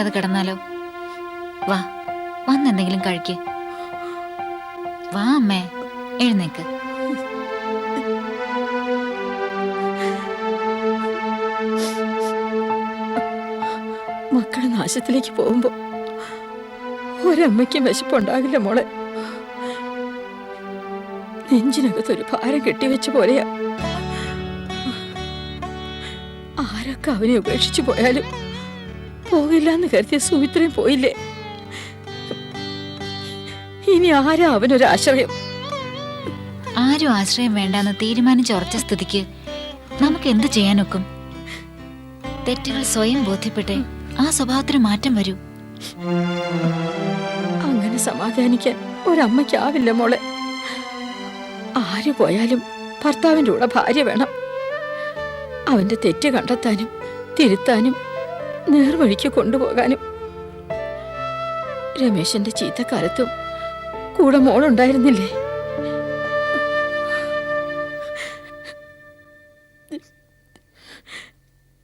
കഴിക്കാതെ കിടന്നാലോ? വാ വന്നെന്തെങ്കിലും കഴിക്ക്. വാ അമ്മേ എഴുന്നേക്ക്. മക്കളെ നാശത്തിലേക്ക് പോകുമ്പോ ഒരമ്മയ്ക്കും വിശപ്പുണ്ടാകില്ല മോളെ. നെഞ്ചിനകത്തൊരു ഭാരം കെട്ടിവെച്ച പോലെയാ. ആരൊക്കെ അവനെ ഉപേക്ഷിച്ചു പോയാലും പോകില്ല എന്ന് കരുതിയ സുമിത്രയും പോയില്ലേ? ഇനി ആരാ അവനൊരു ആശ്രയം? ആരും ആശ്രയം വേണ്ടെന്ന് തീരുമാനിച്ച ഉറച്ച സ്ഥിതിക്ക് നമുക്ക് എന്ത് ചെയ്യാനൊക്കും? തെറ്റുകൾ സ്വയം ബോധ്യപ്പെട്ടെ ആ സ്വഭാവത്തിന് മാറ്റം വരൂ. അങ്ങനെ സമാധാനിക്കാൻ ഒരമ്മയ്ക്കാവില്ല മോളെ. ആര് പോയാലും ഭർത്താവിന്റെ കൂടെ ഭാര്യ വേണം. അവന്റെ തെറ്റ് കണ്ടെത്താനും തിരുത്താനും നേർവഴിക്ക് കൊണ്ടുപോകാനും. രമേശന്റെ ചീത്തക്കാലത്തും കൂടെ മോളുണ്ടായിരുന്നില്ലേ?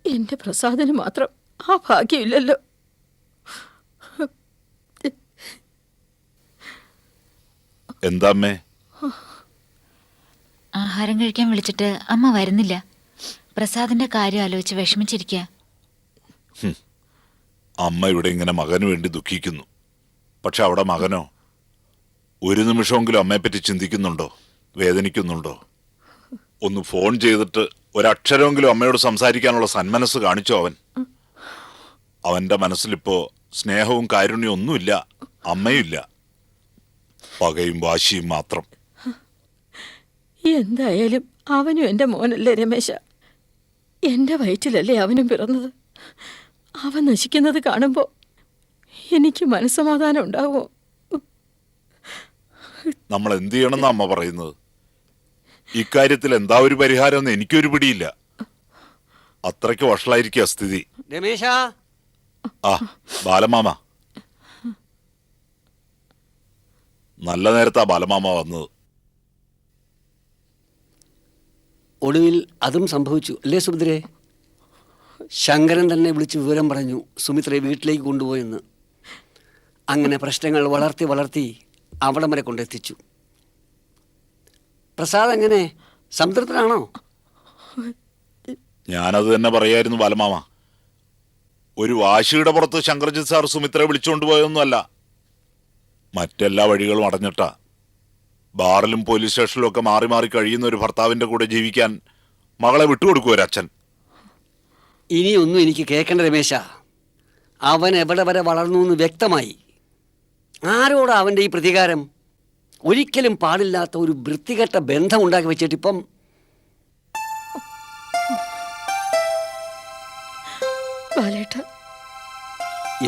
എന്റെ പ്രസാദിന് മാത്രം ആ ഭാഗ്യമില്ലല്ലോ. എന്താമ്മേ? ആഹാരം കഴിക്കാൻ വിളിച്ചിട്ട് അമ്മ വരുന്നില്ല. പ്രസാദിന്റെ കാര്യം ആലോചിച്ച് വിഷമിച്ചിരിക്കുക അമ്മ ഇവിടെ ഇങ്ങനെ മകന് വേണ്ടി ദുഃഖിക്കുന്നു. പക്ഷെ അവിടെ മകനോ? ഒരു നിമിഷമെങ്കിലും അമ്മയെപ്പറ്റി ചിന്തിക്കുന്നുണ്ടോ? വേദനിക്കുന്നുണ്ടോ? ഒന്ന് ഫോൺ ചെയ്തിട്ട് ഒരക്ഷരമെങ്കിലും അമ്മയോട് സംസാരിക്കാനുള്ള സന്മനസ് കാണിച്ചോ അവൻ? അവന്റെ മനസ്സിലിപ്പോ സ്നേഹവും കാരുണ്യവും ഒന്നുമില്ല അമ്മയില്ല പകയും വാശിയും മാത്രം. എന്തായാലും അവനും എന്റെ മോനല്ലേ രമേശ. എന്റെ വയറ്റിലല്ലേ അവനും പിറന്നത്? അവൻ നശിക്കുന്നത് കാണുമ്പോൾ എനിക്ക് മനസ്സമാധാനം ഉണ്ടാവോ നമ്മൾ എന്ത് ചെയ്യണമെന്നാ അമ്മ പറയുന്നത്? ഇക്കാര്യത്തിൽ എന്താ ഒരു പരിഹാരം എന്ന് എനിക്കൊരു പിടിയില്ല. അത്രയ്ക്ക് വഷളായിരിക്കുക സ്ഥിതി. രമേശ. ആ ബാലമാമ. നല്ല നേരത്താ ബാലമാമ വന്നത്. ഒടുവിൽ അതും സംഭവിച്ചു. അല്ലേ സുഭദ്രേ? ശങ്കരൻ തന്നെ വിളിച്ച് വിവരം പറഞ്ഞു സുമിത്രയെ വീട്ടിലേക്ക് കൊണ്ടുപോയെന്ന്. അങ്ങനെ പ്രശ്നങ്ങൾ വളർത്തി വളർത്തി അവിടം വരെ കൊണ്ടെത്തിച്ചു. പ്രസാദ് എങ്ങനെ? സംതൃപ്തനാണോ? ഞാനത് തന്നെ പറയായിരുന്നു ബാലമാമ. ഒരു വാശിയുടെ പുറത്ത് ശങ്കർജിത് സാർ സുമിത്രയെ വിളിച്ചുകൊണ്ട് പോയൊന്നുമല്ല മറ്റെല്ലാ വഴികളും അടഞ്ഞിട്ടാ. ബാറിലും പോലീസ് സ്റ്റേഷനിലും ഒക്കെ മാറി മാറി കഴിയുന്ന ഒരു ഭർത്താവിന്റെ കൂടെ ജീവിക്കാൻ മകളെ വിട്ടുകൊടുക്കുമോ ഒരച്ഛൻ ഇനിയൊന്നും എനിക്ക് കേൾക്കേണ്ട രമേശ. അവൻ എവിടെ വരെ വളർന്നു എന്ന് വ്യക്തമായി. ആരോടാ അവന്റെ ഈ പ്രതികാരം? ഒരിക്കലും പാടില്ലാത്ത ഒരു വൃത്തികെട്ട ബന്ധം ഉണ്ടാക്കി വെച്ചിട്ടിപ്പം ബാലേട്ട.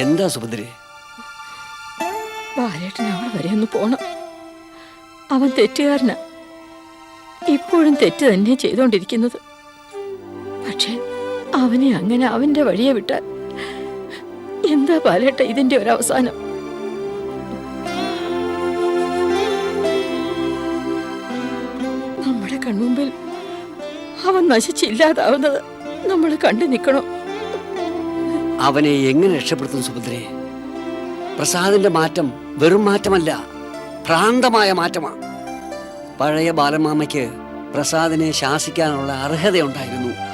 എന്താ സുഭദ്രേ? ബാലേട്ടൻ അവിടെ വരെ ഒന്ന് പോണം. അവൻ തെറ്റുകാരനാ. ഇപ്പോഴും തെറ്റ് തന്നെ ചെയ്തുകൊണ്ടിരിക്കുന്നത് അവനെ അങ്ങനെ അവന്റെ വഴിയെ വിട്ടാൽ എന്താ പാലട്ടെ ഇതിന്റെ ഒരു അവസാനം? നമ്മുടെ കൺമുമ്പിൽ അവൻ നശിച്ചില്ലാതാവുന്നത് നമ്മൾ കണ്ടു നിൽക്കണം? അവനെ എങ്ങനെ രക്ഷപ്പെടുത്തും സുഭദ്രേ? പ്രസാദിന്റെ മാറ്റം വെറും മാറ്റമല്ല ഭ്രാന്തമായ മാറ്റമാണ്. പഴയ ബാലമാമയ്ക്ക് പ്രസാദിനെ ശാസിക്കാനുള്ള അർഹതയുണ്ടായിരുന്നു.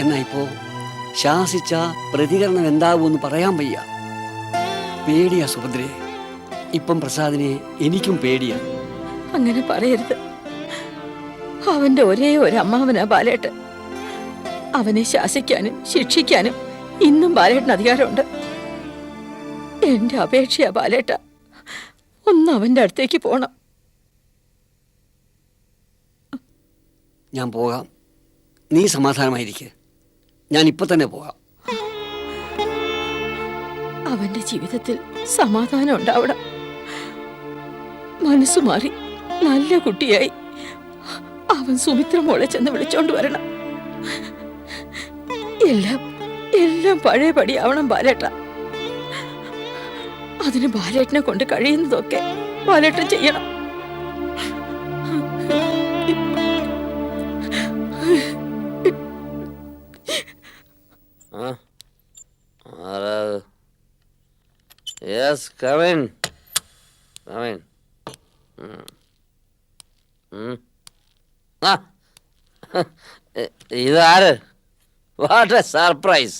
എന്നാ ഇപ്പോ ശാസിച്ച പ്രതികരണം എന്താകുമെന്ന് പറയാൻ വയ്യ. പേടിയാ സുഭദ്രയെ ഇപ്പം പ്രസാദിനെ എനിക്കും പേടിയാ. അങ്ങനെ പറയരുത്. അവന്റെ ഒരേ ഒരു അമ്മാവനാ ബാലേട്ടൻ. അവനെ ശാസിക്കാനും ശിക്ഷിക്കാനും ഇന്നും ബാലേട്ടന് അധികാരമുണ്ട്. എന്റെ അപേക്ഷയാ ബാലേട്ട. ഒന്ന് അവന്റെ അടുത്തേക്ക് പോണം. ഞാൻ പോകാം. നീ സമാധാനമായിരിക്കെ. ഞാൻ ഇപ്പൊ തന്നെ പോകാം. അവന്റെ ജീവിതത്തിൽ സമാധാനം ഉണ്ടാവണം. മനസ്സു മാറി നല്ല കുട്ടിയായി അവൻ സുമിത്ര മോളെ ചെന്ന് വിളിച്ചോണ്ട് വരണം. എല്ലാം എല്ലാം പഴയ പടിയാവണം ബാലേട്ട. അതിന് ബാലേട്ടനെ കൊണ്ട് കഴിയുന്നതൊക്കെ ബാലേട്ടൻ ചെയ്യണം. യെസ് കമിൻ കമിൻ ആ ഇതാര്? വാട്ട് എ സർപ്രൈസ്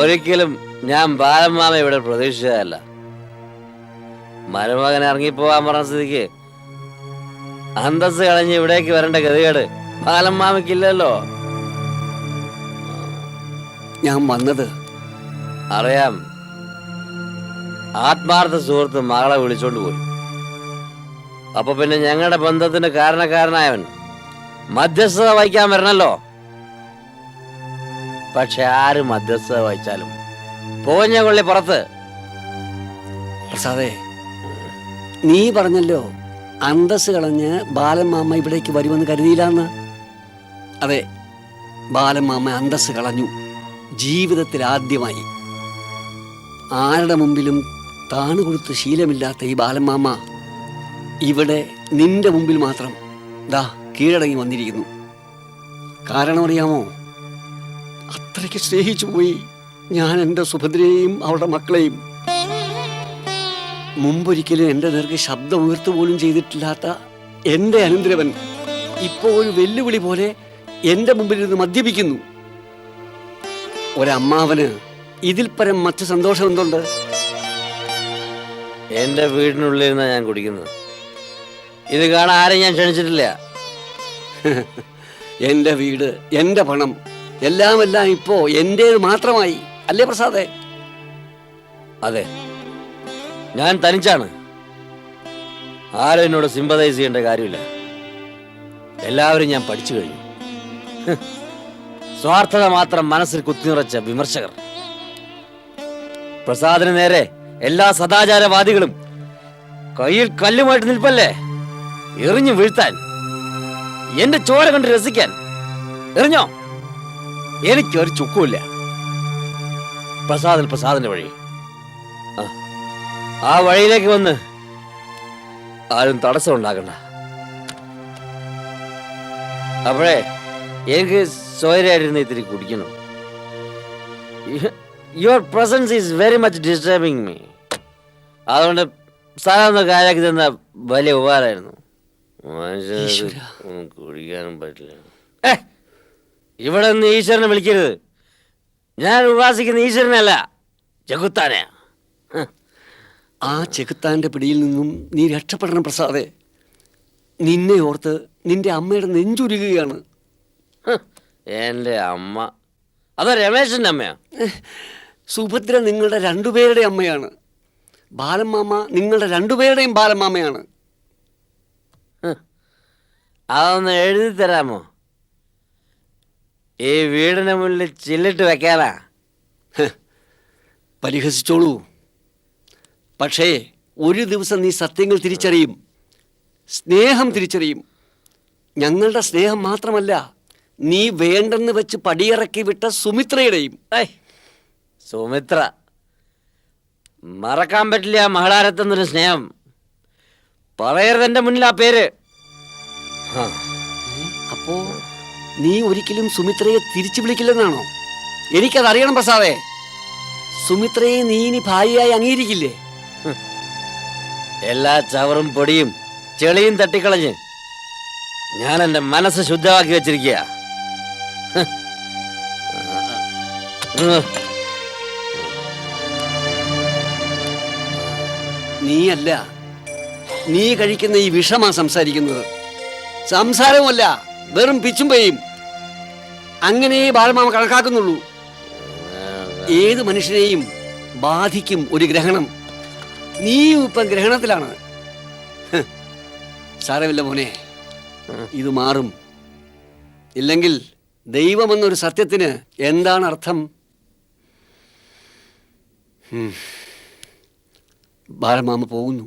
ഒരിക്കലും ഞാൻ ബാലമ്മാമ ഇവിടെ പ്രതീക്ഷിച്ചതല്ല. മരുമകൻ ഇറങ്ങിപ്പോവാൻ പറഞ്ഞ സ്ഥിതിക്ക് അന്തസ് കളഞ്ഞ് ഇവിടേക്ക് വരേണ്ട ഗതികേട് ബാലമ്മാമയ്ക്കില്ലല്ലോ. ഞാൻ വന്നത് അറിയാം. ആത്മാർത്ഥ സുഹൃത്ത് മകളെ വിളിച്ചോണ്ട് പോയി. അപ്പൊ പിന്നെ ഞങ്ങളുടെ ബന്ധത്തിന് കാരണക്കാരനായവൻ മധ്യസ്ഥത വഹിക്കാൻ വരണല്ലോ. പക്ഷെ ആര് മധ്യസ്ഥത വഹിച്ചാലും? പോഞ്ഞ കൊള്ളി പുറത്ത്. പ്രസാദേ നീ പറഞ്ഞല്ലോ അന്തസ് കളഞ്ഞ് ബാലമാമ ഇവിടേക്ക് വരുമെന്ന് കരുതിയില്ലാന്ന്. അതെ ബാലമാമ അന്തസ് കളഞ്ഞു. ജീവിതത്തിൽ ആദ്യമായി. ആരുടെ മുമ്പിലും താണു കൊടുത്ത് ശീലമില്ലാത്ത ഈ ബാലമാമ ഇവിടെ നിന്റെ മുമ്പിൽ മാത്രം ദാ കീഴടങ്ങി വന്നിരിക്കുന്നു. കാരണം അറിയാമോ അത്രയ്ക്ക് സ്നേഹിച്ചു പോയി ഞാൻ എന്റെ സുഭദ്രയെയും അവളുടെ മക്കളെയും. മുമ്പൊരിക്കലും എന്റെ നേർക്ക് ശബ്ദം ഉയർത്തു പോലും ചെയ്തിട്ടില്ലാത്ത എന്റെ അനന്തരവൻ ഇപ്പോൾ ഒരു വെല്ലുവിളി പോലെ എന്റെ മുമ്പിൽ ഇരുന്ന് മദ്യപിക്കുന്നു. ഒരമ്മാവന് ഇതിൽ പരം മറ്റു സന്തോഷം എന്തുണ്ട്? എന്റെ വീടിനുള്ളിൽ ഇരുന്നാ ഞാൻ കുടിക്കുന്നത്. ഇത് കാണാൻ ആരെയും ഞാൻ ക്ഷണിച്ചിട്ടില്ല. എന്റെ വീട് എന്റെ പണം എല്ലാം എല്ലാം ഇപ്പോ എന്റേത് മാത്രമായി. അല്ലേ പ്രസാദേ? അതെ. ഞാൻ തനിച്ചാണ്. ആരും എന്നോട് സിമ്പതൈസ് ചെയ്യേണ്ട കാര്യമില്ല. എല്ലാവരും ഞാൻ പഠിച്ചു കഴിഞ്ഞു. സ്വാർത്ഥത മാത്രം മനസ്സിൽ കുത്തിനിറച്ച വിമർശകർ. പ്രസാദിന് നേരെ എല്ലാ സദാചാരവാദികളും കയ്യിൽ കല്ലുമായിട്ട് നിൽപ്പല്ലേ? എറിഞ്ഞു വീഴ്ത്താൻ. എന്റെ ചോര കണ്ട് രസിക്കാൻ. എറിഞ്ഞോ? എനിക്കൊരു ചുക്കുമില്ല. പ്രസാദിൽ പ്രസാദിന്റെ വഴി. ആ. വഴിയിലേക്ക് വന്ന് ആരും തടസ്സം ഉണ്ടാക്കണ്ട. അപ്പോഴേ എനിക്ക് സ്വയരായിരുന്നു ഇത്തിരി കുടിക്കണം. Your presence is very much disturbing me അതുകൊണ്ട് സ്ഥലം ഒന്ന് കാര്യമാക്കി തന്ന വലിയ ഉപകാരമായിരുന്നു. മനുഷ്യന് കുടിക്കാനും പറ്റില്ല. ഇവിടെ നിന്ന് ഈശ്വരനെ വിളിക്കരുത്. ഞാൻ ഉപാസിക്കുന്ന ഈശ്വരനല്ല ചെകുത്താനെയാ. ആ ചെകുത്താന്റെ പിടിയിൽ നിന്നും നീ രക്ഷപ്പെടണം പ്രസാദേ. നിന്നെ ഓർത്ത് നിന്റെ അമ്മയുടെ നെഞ്ചുരുകയാണ്. എന്റെ അമ്മ. അതോ രമേശന്റെ അമ്മയാ? സുഭദ്ര നിങ്ങളുടെ രണ്ടുപേരുടെ അമ്മയാണ്. ബാലമാമ നിങ്ങളുടെ രണ്ടുപേരുടെയും ബാലമാമയാണ് അതൊന്ന് എഴുതി തരാമോ? ഈ വീടിന് മുന്നിൽ ചില്ലിട്ട് വെക്കാനാ? പരിഹസിച്ചോളൂ. പക്ഷേ ഒരു ദിവസം നീ സത്യങ്ങൾ തിരിച്ചറിയും. സ്നേഹം തിരിച്ചറിയും. ഞങ്ങളുടെ സ്നേഹം മാത്രമല്ല നീ വേണ്ടെന്ന് വെച്ച് പടിയിറക്കി വിട്ട സുമിത്രയുടെയും. ഏയ് സുമിത്ര മറക്കാൻ പറ്റില്ല മഹളാരത്തെന്നൊരു സ്നേഹം. പറയരുത് എന്റെ മുന്നിൽ ആ പേര്. അപ്പോ നീ ഒരിക്കലും സുമിത്രയെ തിരിച്ചു വിളിക്കില്ലെന്നാണോ? എനിക്കതറിയണം പ്രസാദേ. സുമിത്രയെ നീ ഇനി ഭാര്യയായി അംഗീകരിക്കില്ലേ? എല്ലാ ചവറും പൊടിയും ചെളിയും തട്ടിക്കളഞ്ഞ് ഞാൻ എന്റെ മനസ്സ് ശുദ്ധമാക്കി വെച്ചിരിക്കുക നീയല്ല. നീ കഴിക്കുന്ന ഈ വിഷമാ സംസാരിക്കുന്നത്. സംസാരമല്ല വെറും പിച്ചും പെയ്യും അങ്ങനെ ബാലമാമ കണക്കാക്കുന്നുള്ളൂ. ഏത് മനുഷ്യനെയും ബാധിക്കും ഒരു ഗ്രഹണം. നീയും ഇപ്പം ഗ്രഹണത്തിലാണ്. സാരമില്ല മോനെ. ഇത് മാറും. ഇല്ലെങ്കിൽ ദൈവമെന്നൊരു സത്യത്തിന് എന്താണ് അർത്ഥം. ബാലമാമ പോകുന്നു.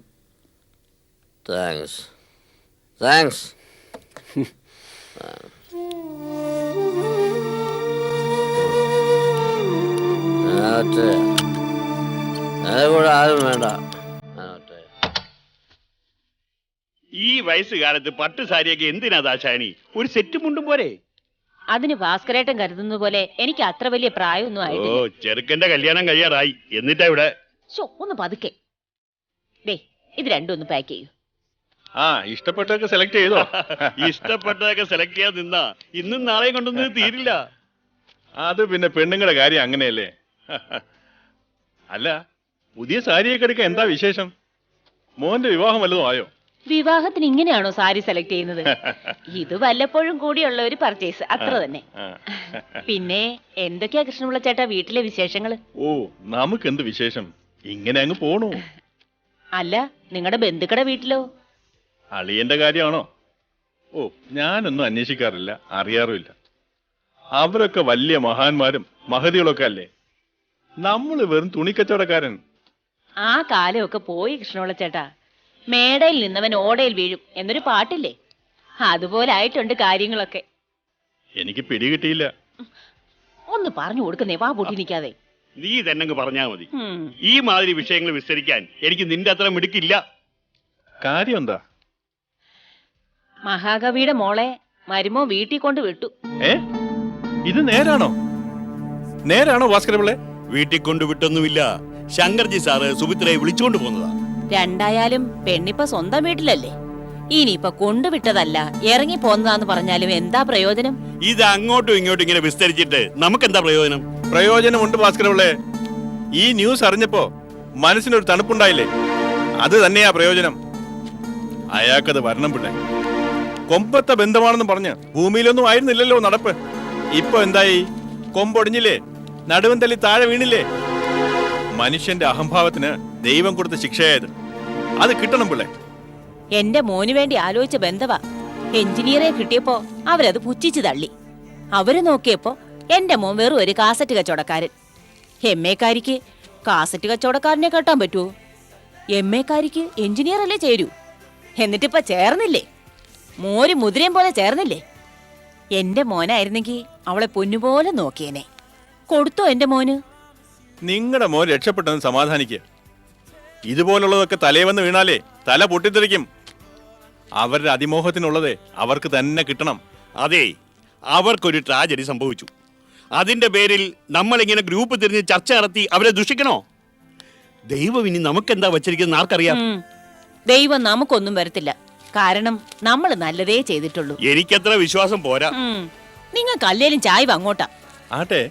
താങ്ക്സ് താങ്ക്സ് അതുകൂടെ ആരും വേണ്ട. ഈ വയസ്സുകാലത്ത് പട്ട് സാരിയൊക്കെ എന്തിനാ ദാശാനി? ഒരു സെറ്റ് മുണ്ടും പോരെ. അതിന് ഭാസ്കരേട്ടൻ കരുതുന്ന പോലെ എനിക്ക് അത്ര വലിയ പ്രായമൊന്നും ഓ ആയിട്ടില്ല ചെറുക്കന്റെ കല്യാണം കഴിയാറായി. എന്നിട്ടാ ഇവിടെ? ശോ, ഒന്ന് പതുക്കെ. ദേ ഇത് രണ്ടും ഒന്ന് പാക്ക് ചെയ്യൂ. ആ ഇഷ്ടപ്പെട്ടതൊക്കെ സെലക്ട് ചെയ്തോ? ഇഷ്ടപ്പെട്ടതൊക്കെ സെലക്ട് ചെയ്യാൻ നിന്നാ. ഇന്നും നാളെയും കൊണ്ടൊന്നും തീരില്ല. അത് പിന്നെ പെണ്ണുങ്ങളുടെ കാര്യം അങ്ങനെയല്ലേ? അല്ല പുതിയ സാരിയൊക്കെ എടുക്കാൻ എന്താ വിശേഷം? മോന്റെ വിവാഹം വല്ലതും ആയോ? വിവാഹത്തിന് ഇങ്ങനെയാണോ സാരി സെലക്ട് ചെയ്യുന്നത്? ഇത് വല്ലപ്പോഴും കൂടിയുള്ള ഒരു പർച്ചേസ് അത്ര തന്നെ. പിന്നെ എന്തൊക്കെയാ കൃഷ്ണപിള്ള ചേട്ടാ വീട്ടിലെ വിശേഷങ്ങൾ? ഓ നമുക്ക് എന്ത് വിശേഷം? ഇങ്ങനെ അങ്ങ് പോണു. അല്ല നിങ്ങളുടെ ബന്ധുക്കളുടെ വീട്ടിലോ? അളിയന്റെ കാര്യമാണോ? ഓ ഞാനൊന്നും അന്വേഷിക്കാറില്ല. അറിയാറുമില്ല. അവരൊക്കെ വലിയ മഹാന്മാരും മഹതികളൊക്കെ അല്ലേ? നമ്മൾ വെറും തുണിക്കച്ചവടക്കാരൻ. ആ കാലമൊക്കെ പോയി കൃഷ്ണോള ചേട്ടാ. മേടയിൽ നിന്നവൻ ഓടയിൽ വീഴും എന്നൊരു പാട്ടില്ലേ? അതുപോലെ ആയിട്ടുണ്ട് കാര്യങ്ങളൊക്കെ. എനിക്ക് പിടികിട്ടിയില്ല ഒന്ന് പറഞ്ഞു കൊടുക്കുന്നേ വാ പൊട്ടി നിൽക്കാതെ. നീ തന്നെ പറഞ്ഞാ മതി. ഈ മാതിരി വിഷയങ്ങൾ വിസ്തരിക്കാൻ എനിക്ക് നിന്റെ അത്ര മിടുക്കില്ല. കാര്യം എന്താ മഹാകവിയുടെ മോളെ മരുമോ വീട്ടിൽ കൊണ്ട് വിട്ടു. ഏ? ഇത് നേരാണോ? നേരാണോ ഭാസ്കരപിള്ളെ വീട്ടിൽ കൊണ്ട് വിട്ടൊന്നുമില്ല. ശങ്കർജി സാറ് സുഭിത്രയെ വിളിച്ചുകൊണ്ട് പോന്നതാ. രണ്ടായാലും പെണ്ണിപ്പ സ്വന്തം വീട്ടിലല്ലേ? ഇനിയിപ്പൊ കൊണ്ടുവിട്ടതല്ല ഇറങ്ങി പോന്നതാന്ന് പറഞ്ഞാലും എന്താ പ്രയോജനം? ഇത് അങ്ങോട്ടും ഇങ്ങോട്ടും ഇങ്ങനെ വിസ്തരിച്ചിട്ട് നമുക്ക് എന്താ പ്രയോജനം? പ്രയോജനമുണ്ട് ഭാസ്കരവിളെ ഈ ന്യൂസ് അറിഞ്ഞപ്പോ മനസ്സിനൊരു തണുപ്പുണ്ടായില്ലേ? അത് തന്നെയാ പ്രയോജനം. അയാൾക്കത് വരണം പിള്ളേ. കൊമ്പത്തെ ബന്ധമാണെന്ന് പറഞ്ഞ് ഭൂമിയിലൊന്നും ആയിരുന്നില്ലല്ലോ നടപ്പ്. ഇപ്പൊ എന്തായി? കൊമ്പൊടിഞ്ഞില്ലേ? നടുവൻ തല്ലി താഴെ വീണില്ലേ? മനുഷ്യന്റെ അഹംഭാവത്തിന് ദൈവം കൊടുത്ത ശിക്ഷയായത്. അത് കിട്ടണം പിള്ളേ. എന്റെ മോന് വേണ്ടി ആലോചിച്ച ബന്ധവാ. എഞ്ചിനീയറെ കിട്ടിയപ്പോ അവരത് പുച്ഛിച്ചു തള്ളി. അവർ നോക്കിയപ്പോ എന്റെ മോൻ വെറും ഒരു കാസറ്റ് കച്ചവടക്കാരൻ. എം എക്കാരിക്ക് കാസറ്റ് കച്ചവടക്കാരനെ കെട്ടാൻ പറ്റുമോ എം എക്കാരിക്ക് എഞ്ചിനീയർ അല്ലേ ചേരൂ? എന്നിട്ടിപ്പ ചേർന്നില്ലേ? മോര് മുതിരയും പോലെ ചേർന്നില്ലേ? എന്റെ മോനായിരുന്നെങ്കി അവളെ പൊന്നുപോലെ നോക്കിയേനെ. കൊടുത്തോ എന്റെ മോന്? നിങ്ങളുടെ മോൻ രക്ഷപ്പെട്ടെന്ന് സമാധാനിക്കുക ഇതുപോലുള്ളതൊക്കെ തലേ വന്ന് വീണാലേ തല പൊട്ടിത്തെറിക്കും. അവരുടെ അതിമോഹത്തിനുള്ളത് അവർക്ക് തന്നെ കിട്ടണം. അതെ അവർക്കൊരു ട്രാജഡി സംഭവിച്ചു. അതിന്റെ പേരിൽ നമ്മളിങ്ങനെ ഗ്രൂപ്പ് തിരിഞ്ഞ് ചർച്ച നടത്തി അവരെ ദുഷിക്കണോ? ദൈവം ഇനി നമുക്കെന്താ വച്ചിരിക്കുന്ന ആർക്കറിയാം. ദൈവം നമുക്കൊന്നും വരത്തില്ല. കാരണം നമ്മൾ നല്ലതേ ചെയ്തിട്ടുള്ളൂ. എനിക്കത്ര വിശ്വാസം പോരാ. നിങ്ങൾ നിങ്ങൾക്ക് അല്ലേലും ചായവ് അങ്ങോട്ടാ ആട്ടെ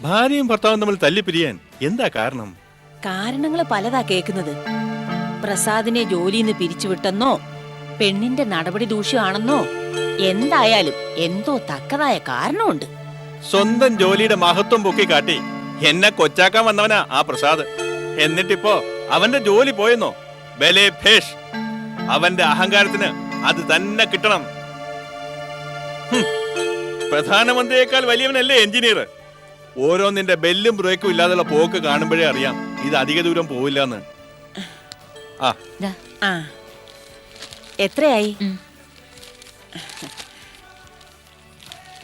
ഭാര്യയും ഭർത്താവും തമ്മിൽ തല്ലിപ്പിരിയാൻ എന്താ കാരണം? കാരണങ്ങൾ പലതാ കേൾക്കുന്നത്. പ്രസാദിനെ ജോലിന്ന് പിരിച്ചുവിട്ടെന്നോ പെണ്ണിന്റെ നടപടി ദൂഷ്യമാണെന്നോ എന്തായാലും എന്തോ തക്കതായ കാരണമുണ്ട്. സ്വന്തം ജോലിയുടെ മഹത്വം പൊക്കി കാട്ടി എന്നെ കൊച്ചാക്കാൻ വന്നവനാ ആ പ്രസാദ്. എന്നിട്ടിപ്പോ അവന്റെ ജോലി പോയെന്നോ? ബലേ ഭേഷ്. അവന്റെ അഹങ്കാരത്തിന് അത് തന്നെ കിട്ടണം. പ്രധാനമന്ത്രിയേക്കാൾ വലിയവനല്ലേ എഞ്ചിനീയർ. ഓരോന്നിന്റെ ബെല്ലും ബ്രേക്കും ഇല്ലാതെയുള്ള പോക്ക് കാണുമ്പോഴേ അറിയാം ഇത് അധിക ദൂരം പോവില്ലെന്ന്. എന്ന് ആ. എത്രയായി?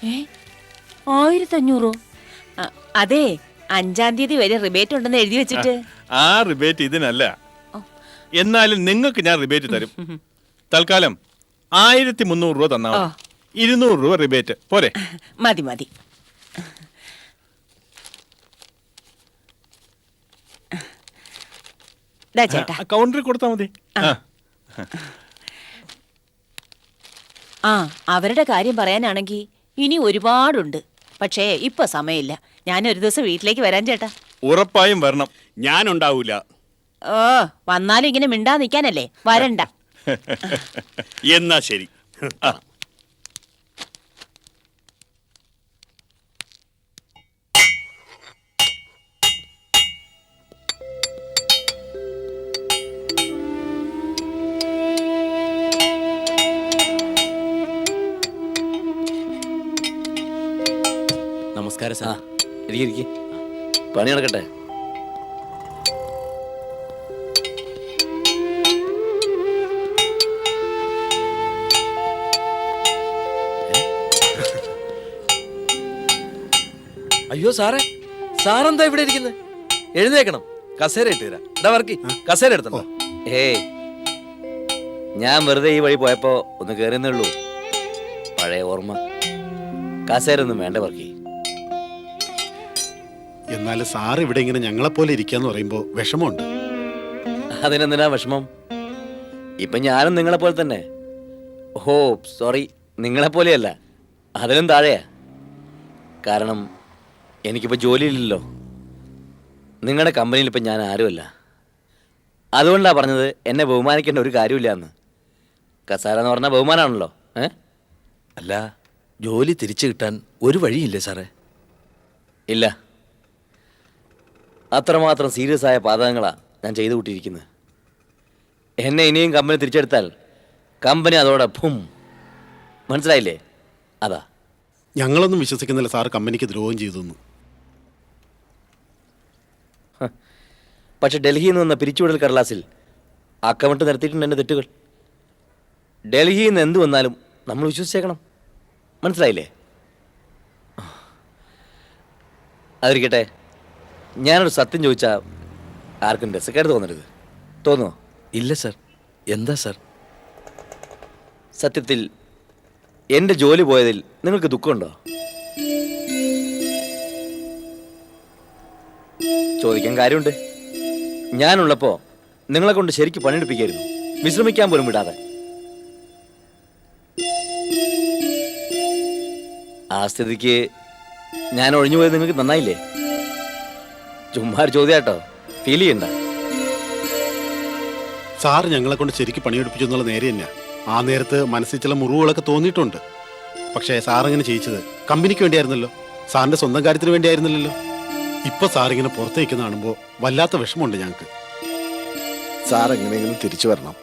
ഏ? ആയിരത്തഞ്ഞൂറോ? അതെ അഞ്ചാം തീയതി വരെ റിബേറ്റ് ഉണ്ടെന്ന് എഴുതി വെച്ചിട്ട്. ആ റിബേറ്റ് ഇതിനല്ല. എന്നാലും നിങ്ങൾക്ക് ഞാൻ റിബേറ്റ് തരും. തൽക്കാലം ആയിരത്തി മുന്നൂറ് രൂപ തന്നാ. ഇരുന്നൂറ് രൂപ റിബേറ്റ്. പോരെ. മതി മതി. കൗണ്ടറിൽ കൊടുത്താ മതി. ആ. അവരുടെ കാര്യം പറയാനാണെങ്കിൽ ഇനി ഒരുപാടുണ്ട്. പക്ഷേ ഇപ്പൊ സമയമില്ല. ഞാൻ ഒരു ദിവസം വീട്ടിലേക്ക് വരാൻ ചേട്ടാ. ഉറപ്പായും വരണം. ഞാനുണ്ടാവൂല. ഓ വന്നാലും ഇങ്ങനെ മിണ്ടാ നിൽക്കാനല്ലേ വരണ്ട. എന്നാ ശരി. ആ. ഇരിക്കി പണി നടക്കട്ടെ. അയ്യോ സാറേ. സാറെന്താ ഇവിടെ ഇരിക്കുന്നത് എഴുന്നേക്കണം. കസേര ഇട്ട് തരാം. എന്താ വർക്കി. കസേര എടുത്തോ. ഏയ്. ഞാൻ വെറുതെ ഈ വഴി പോയപ്പോ ഒന്ന് കയറുന്നേ ഉള്ളൂ. പഴയ ഓർമ്മ. കസേരൊന്നും വേണ്ട വർക്കി. എന്നാലും സാർ ഇവിടെ ഇങ്ങനെ ഞങ്ങളെപ്പോലെ ഇരിക്കാന്ന് പറയുമ്പോൾ വിഷമമുണ്ട്. അതിനെന്തിനാ വിഷമം? ഇപ്പൊ ഞാനും നിങ്ങളെ പോലെ തന്നെ. ഓ സോറി നിങ്ങളെ പോലെയല്ല അതിലും താഴെയാ. കാരണം എനിക്കിപ്പോൾ ജോലിയില്ലല്ലോ. നിങ്ങളുടെ കമ്പനിയിൽ ഇപ്പം ഞാൻ ആരുമല്ല. അതുകൊണ്ടാണ് പറഞ്ഞത് എന്നെ ബഹുമാനിക്കേണ്ട ഒരു കാര്യമില്ല എന്ന്. കസാര എന്ന് പറഞ്ഞാൽ ബഹുമാനമാണല്ലോ ഏ? അല്ല ജോലി തിരിച്ചു കിട്ടാൻ ഒരു വഴിയില്ലേ സാറേ? ഇല്ല. അത്രമാത്രം സീരിയസ് ആയ പാതകങ്ങളാണ് ഞാൻ ചെയ്തു കൂട്ടിയിരിക്കുന്നത് എന്നെ ഇനിയും കമ്പനി തിരിച്ചെടുത്താൽ കമ്പനി അതോടെ ഭും മനസ്സിലായില്ലേ? അതാ. ഞങ്ങളൊന്നും വിശ്വസിക്കുന്നില്ല സാർ കമ്പനിക്ക് ദ്രോഹം ചെയ്തെന്ന്. പക്ഷെ ഡൽഹിയിൽ നിന്ന് വന്ന പിരിച്ചുവിടൽ കടലാസിൽ അക്കമിട്ട് നിരത്തിയിട്ടുണ്ട് എന്റെ തെറ്റുകൾ. ഡൽഹിയിൽ നിന്ന് എന്ത് വന്നാലും നമ്മൾ വിശ്വസിച്ചേക്കണം. മനസ്സിലായില്ലേ? അതിരിക്കട്ടെ. ഞാനൊരു സത്യം ചോദിച്ചാൽ ആർക്കും രസക്കേട് തോന്നരുത്. തോന്നുമോ ഇല്ല സർ. എന്താ സർ? സത്യത്തിൽ എന്റെ ജോലി പോയതിൽ നിങ്ങൾക്ക് ദുഃഖമുണ്ടോ? ചോദിക്കാൻ കാര്യമുണ്ട്. ഞാനുള്ളപ്പോൾ നിങ്ങളെ കൊണ്ട് ശരിക്കും പണിയെടുപ്പിക്കായിരുന്നു. വിശ്രമിക്കാൻ പോലും വിടാതെ. ആ സ്ഥിതിക്ക് ഞാൻ ഒഴിഞ്ഞു പോയത് നിങ്ങൾക്ക് നന്നായില്ലേ? ചുമ്മാ ഒരു ചോദ്യാട്ടോ. ഫീൽ ചെയ്യണ്ട. സാർ ഞങ്ങളെ കൊണ്ട് ശരിക്കും പണിയെടുപ്പിച്ചു എന്നുള്ള നേരെ തന്നെയാ. ആ നേരത്ത് മനസ്സിൽ ചില മുറിവുകളൊക്കെ തോന്നിയിട്ടുണ്ട്. പക്ഷേ സാർ ഇങ്ങനെ ചെയ്യിച്ചത് കമ്പനിക്ക് വേണ്ടിയായിരുന്നല്ലോ. സാറിന്റെ സ്വന്തം കാര്യത്തിന് വേണ്ടിയായിരുന്നില്ലല്ലോ ഇപ്പൊ സാർ ഇങ്ങനെ പുറത്തേക്ക് കാണുമ്പോ കാണുമ്പോൾ വല്ലാത്ത വിഷമമുണ്ട് ഞങ്ങൾക്ക്. സാർ എങ്ങനെയെങ്കിലും തിരിച്ചു വരണം.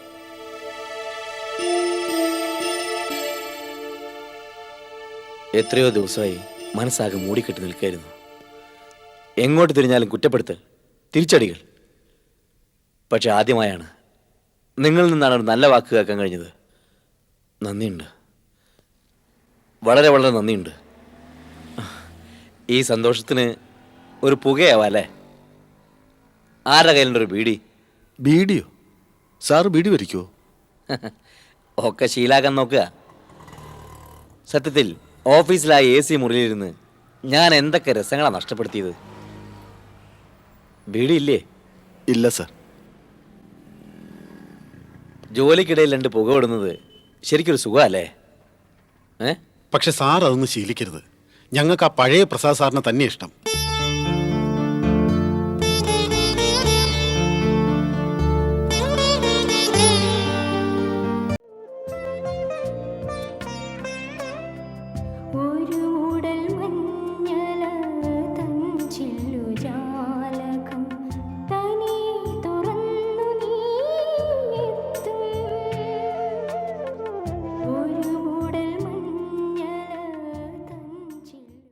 എത്രയോ ദിവസമായി മനസ്സാകെ മൂടിക്കെട്ടി നിൽക്കായിരുന്നു എങ്ങോട്ട് തിരിഞ്ഞാലും കുറ്റപ്പെടുത്തൽ തിരിച്ചടികൾ. പക്ഷെ ആദ്യമായാണ്. നിങ്ങളിൽ നിന്നാണ് ഒരു നല്ല വാക്ക് കേൾക്കാൻ കഴിഞ്ഞത്. നന്ദിയുണ്ട്. വളരെ വളരെ നന്ദിയുണ്ട്. ഈ സന്തോഷത്തിന് ഒരു പുകയാവാം അല്ലേ? ആരുടെ കയ്യിലുണ്ട് ഒരു ബീഡി? ബീഡിയോ? സാർ ബീഡി വരിക്കുമോ ഒക്കെ ശീലാക്കാൻ നോക്കുക. സത്യത്തിൽ ഓഫീസിലായ എ സി മുറിയിലിരുന്ന് ഞാൻ എന്തൊക്കെ രസങ്ങളാണ് നഷ്ടപ്പെടുത്തിയത്. ബീഡിയില്ലേ? ഇല്ല സർ. ജോലിക്കിടയിൽ രണ്ട് പുക വിടുന്നത് ശരിക്കൊരു സുഖമല്ലേ? ഏ? പക്ഷെ സാർ അതൊന്നും ശീലിക്കരുത്. ഞങ്ങൾക്ക് ആ പഴയ പ്രസാദ് സാറിനെ തന്നെ ഇഷ്ടം.